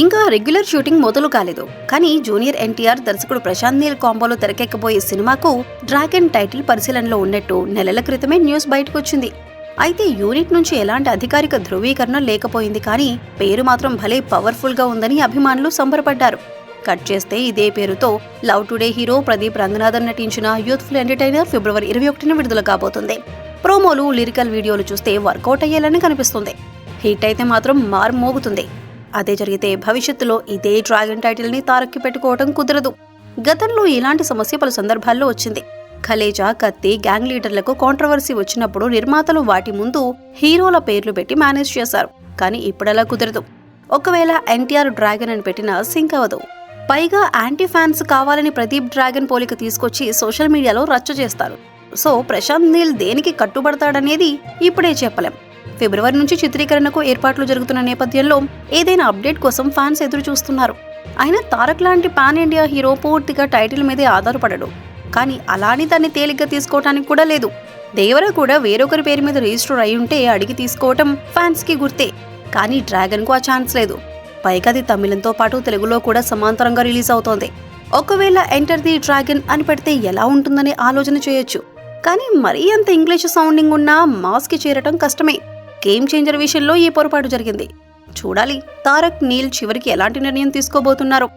ఇంకా regular shooting మొదలు కాలేదు. కానీ జూనియర్ ఎన్టీఆర్ దర్శకుడు ప్రశాంత్ నీల్ కాంబోలో తెరకెక్కబోయే సినిమాకు డ్రాగన్ టైటిల్ పరిశీలనలో ఉన్నట్టు నెలల క్రితమే న్యూస్ బయటకు వచ్చింది అయితే యూనిట్ నుంచి ఎలాంటి అధికారిక ధృవీకరణ లేకపోయింది కానీ పేరు మాత్రం భలే పవర్ఫుల్గా ఉందని అభిమానులు సంబరపడ్డారు. కట్ చేస్తే ఇదే పేరుతో love today hero Pradeep Ranganathan నటించిన యూత్ఫుల్ ఎంటర్టైనర్ ఫిబ్రవరి ఇరవై ఒకటిన విడుదల కాబోతుంది. ప్రోమోలు లిరికల్ వీడియోలు చూస్తే వర్కౌట్ అయ్యేలానే కనిపిస్తుంది. హిట్ అయితే మాత్రం మారు మోగుతుంది. అదే జరిగితే భవిష్యత్తులో ఇదే డ్రాగన్ టైటిల్ని తారక్కి పెట్టుకోవడం కుదరదు. గతంలో ఇలాంటి సమస్య పలు సందర్భాల్లో వచ్చింది. ఖలేజా కత్తి గ్యాంగ్ లీడర్లకు కాంట్రవర్సీ వచ్చినప్పుడు నిర్మాతలు వాటి ముందు హీరోల పేర్లు పెట్టి మేనేజ్ చేశారు. కానీ ఇప్పుడలా కుదరదు. ఒకవేళ ఎన్టీఆర్ డ్రాగన్ అని పెట్టినా సింక్ అవ్వదు. పైగా యాంటీ ఫ్యాన్స్ కావాలని ప్రదీప్ డ్రాగన్ పోలిక తీసుకొచ్చి సోషల్ మీడియాలో రచ్చ చేస్తారు. సో ప్రశాంత్ నీల్ దేనికి కట్టుబడతాడనేది ఇప్పుడే చెప్పలేం. ఫిబ్రవరి నుంచి చిత్రీకరణకు ఏర్పాట్లు జరుగుతున్న నేపథ్యంలో ఏదైనా అప్డేట్ కోసం ఫ్యాన్స్ ఎదురు చూస్తున్నారు అయినా తారక్ లాంటి పాన్ ఇండియా హీరో పూర్తిగా టైటిల్ మీదే ఆధారపడడు. కానీ అలానే దాన్ని తేలిగ్గా తీసుకోవటానికి కూడా లేదు. దేవర కూడా వేరొకరి పేరు మీద రిజిస్టర్ అయి ఉంటే అడిగి తీసుకోవటం ఫ్యాన్స్కి గుర్తే. కానీ డ్రాగన్కు ఆ ఛాన్స్ లేదు. పైగా అది తమిళంతో పాటు తెలుగులో కూడా సమాంతరంగా రిలీజ్ అవుతోంది. ఒకవేళ ఎంటర్ ది డ్రాగన్ అని పెడితే ఎలా ఉంటుందనే ఆలోచన చేయొచ్చు. కానీ మరీ అంత ఇంగ్లీష్ సౌండింగ్ ఉన్న మాస్కి చేరటం కష్టమే. గేమ్ చేంజర్ విషయంలో ఈ పొరపాటు జరిగింది. చూడాలి తారక్ నీల్ చివరికి ఎలాంటి నిర్ణయం తీసుకోబోతున్నారో.